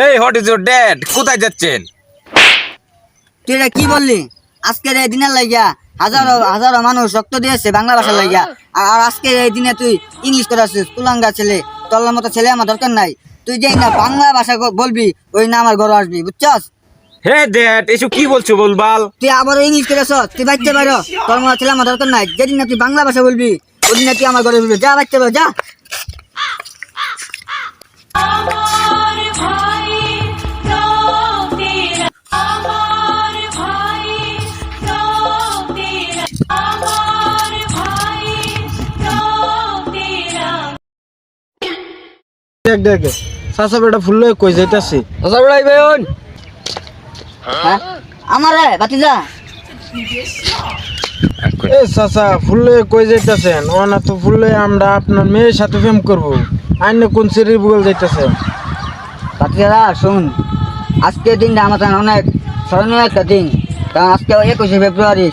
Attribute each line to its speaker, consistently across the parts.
Speaker 1: এই what is your dad কোথায় যাচ্ছেন?
Speaker 2: তুই এটা কি বললি? আজকের এই দিনের লাগিয়া হাজারো হাজারো মানুষ রক্ত দিয়েছে বাংলা ভাষার লাগিয়া। আর আজকের এই দিনে তুই ইংলিশ কুলাঙ্গা ছেলে মতো ছেলে আমার দরকার নাই। তুই যেই না বাংলা ভাষা বলবি ওই না আমার ঘরে আসবি বুঝছস?
Speaker 1: হে ড্যাড এসব কি বলছো বলবাল?
Speaker 2: তুই আবার ইংলিশ করে আসছ তুই বাচ্চা বাইরো তোর মতো ছেলে আমার দরকার নাই। যেদিন না তুই বাংলা ভাষা বলবি ওই দিন না তুই আমার ঘরে বলবি। যা বাচ্চা বাইরো যা।
Speaker 3: দেখ দেখ চাচা বেটা ফুললে কই যাইতাছি?
Speaker 2: হ্যাঁ? আমার রে বাতিজা
Speaker 3: এ চাচা ফুললে কই যাইতাছেন? ও না তো ফুললে আমরা আপনার মেয়ের সাথে প্রেম করব। আইনে কোন সিরির বুগল যাইতাছেন
Speaker 2: বাতিজারা শুন। আজকের দিনটা জন্য অনেক স্মরণীয় একটা দিন। আজকে একুশে ফেব্রুয়ারি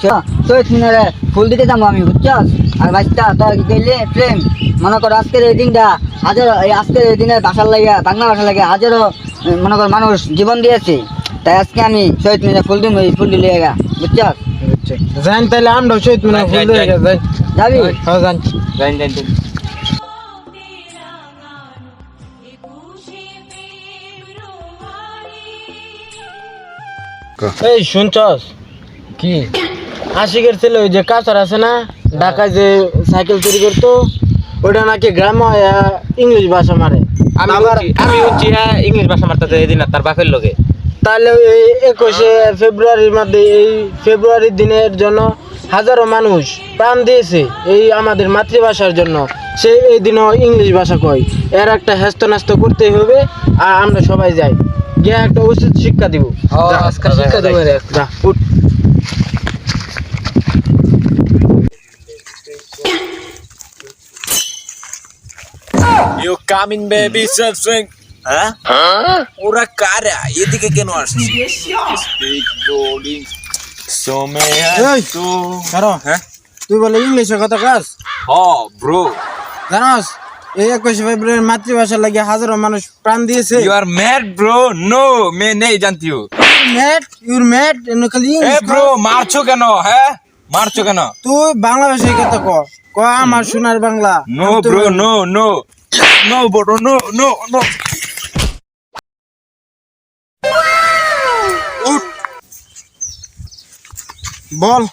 Speaker 2: শহীদ মিনারে ফুল দিতে যাব আমি বুঝছস? আর বাচ্চা তোর কি কইলে প্রেম। মনে কর আজকের এই দিনটা হাজারো এই আজকের এই দিনে ভাষার লাগে বাংলা ভাষা লাগে হাজারো মনে কর মানুষ জীবন দিয়েছে। তাই আজকে আমি শহীদ মিনারে ফুল দিব এই ফুল দিলে গা বুঝছস?
Speaker 3: জান তাইলে আমরা শহীদ মিনার ফুল দিয়ে যাই।
Speaker 2: যাবি?
Speaker 3: হ্যাঁ জান
Speaker 1: জান জান
Speaker 3: এই শুনছস? কি? আশিকের ছেলে ওই যে কাছার আছে না ঢাকায় যে সাইকেল চুরি করতো ওটা নাকি গ্রামে ইংলিশ ভাষা মারে।
Speaker 1: আমি আমি বুঝছি হ্যাঁ ইংলিশ ভাষা মারতে এদিন তার বাপের লোকে
Speaker 3: তাহলে এই একুশে ফেব্রুয়ারির মধ্যে এই ফেব্রুয়ারির দিনের জন্য হাজারো মানুষ প্রাণ দিয়েছে এই আমাদের মাতৃভাষার জন্য। সে এই দিনও ইংলিশ ভাষা কয়। এর একটা হেস্ত ন্যাস্ত করতেই হবে আর আমরা সবাই যাই। গিয়ে একটা উচিত শিক্ষা দিব। যা,
Speaker 1: শিক্ষা দেবো রে।
Speaker 3: যা উঠ।
Speaker 1: ইউ কামিং বেবি সব সুইং হ্যাঁ ওরা কারা? এদিকে কেন আসছে? হ্যাঁ?
Speaker 3: তুই বলে ইংলিশে কথা কাজ
Speaker 1: হ ব্রো
Speaker 3: জানাস এই একুশে ফেব্রুয়ারি মাতৃভাষা লাগে হাজারো মানুষ প্রাণ দিয়েছে।
Speaker 1: You are mad bro no মে নেই জানতি হো
Speaker 3: মেট ইউর মেট এনে খালি
Speaker 1: এ ব্রো মারছো কেন? হ্যাঁ মারছো কেন?
Speaker 3: তুই বাংলা ভাষায় কথা ক ক আমার সোনার Bangla.
Speaker 1: No bro no no no bro no no no
Speaker 3: বল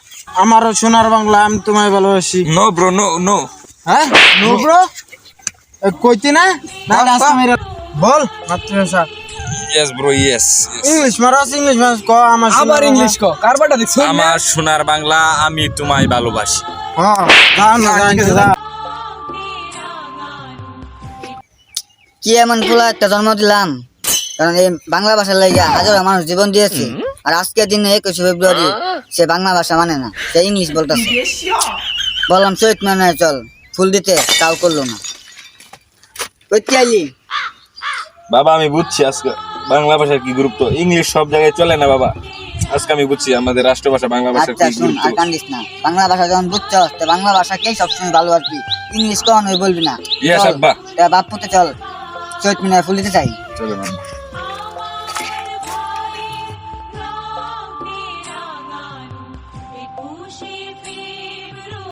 Speaker 3: আমার সোনার বাংলা আমি তোমায় ভালোবাসি।
Speaker 1: নো ব্রো নো নো
Speaker 3: হ্যাঁ? নো ব্রো কইতি না? না রাস্তা মেরে বল। মাতৃভাষা।
Speaker 1: ইয়েস ব্রো ইয়েস
Speaker 3: ইংলিশ মারাস ইংলিশ মারাস ক আমার আবার ইংলিশ ক
Speaker 1: আমার সোনার বাংলা আমি তোমায় ভালোবাসি।
Speaker 3: হ্যাঁ না
Speaker 2: কি এমন ফুলা একটা জন্ম দিলাম। কারণ এই বাংলা ভাষার লাগে হাজারো মানুষ জীবন দিয়েছে। আর আজকের দিনে একুশে ফেব্রুয়ারি সে বাংলা ভাষা মানে না সে ইংলিশ বলতেছে। বললাম চৈত মানে চল ফুল দিতে তাও করল না।
Speaker 1: বাবা আমি বুঝছি আজকে বাংলা ভাষার কি গুরুত্ব। ইংলিশ সব জায়গায় চলে না বাবা? আজকে আমি বুঝছি আমাদের রাষ্ট্রভাষা বাংলা ভাষা
Speaker 2: আচ্ছা
Speaker 1: কি
Speaker 2: শুন
Speaker 1: গুরুত্ব।
Speaker 2: আর কান্দিস না। বাংলা ভাষা যখন বুঝছ তো বাংলা ভাষাকেই সবসময় ভালোবাসবি ইংলিশ কখনোই বলবি না।
Speaker 1: Yes,
Speaker 2: চল,
Speaker 1: আব্বা।
Speaker 2: তা চল। চৈত মিনার ফুলিতে চাই।
Speaker 1: চলো বাবা।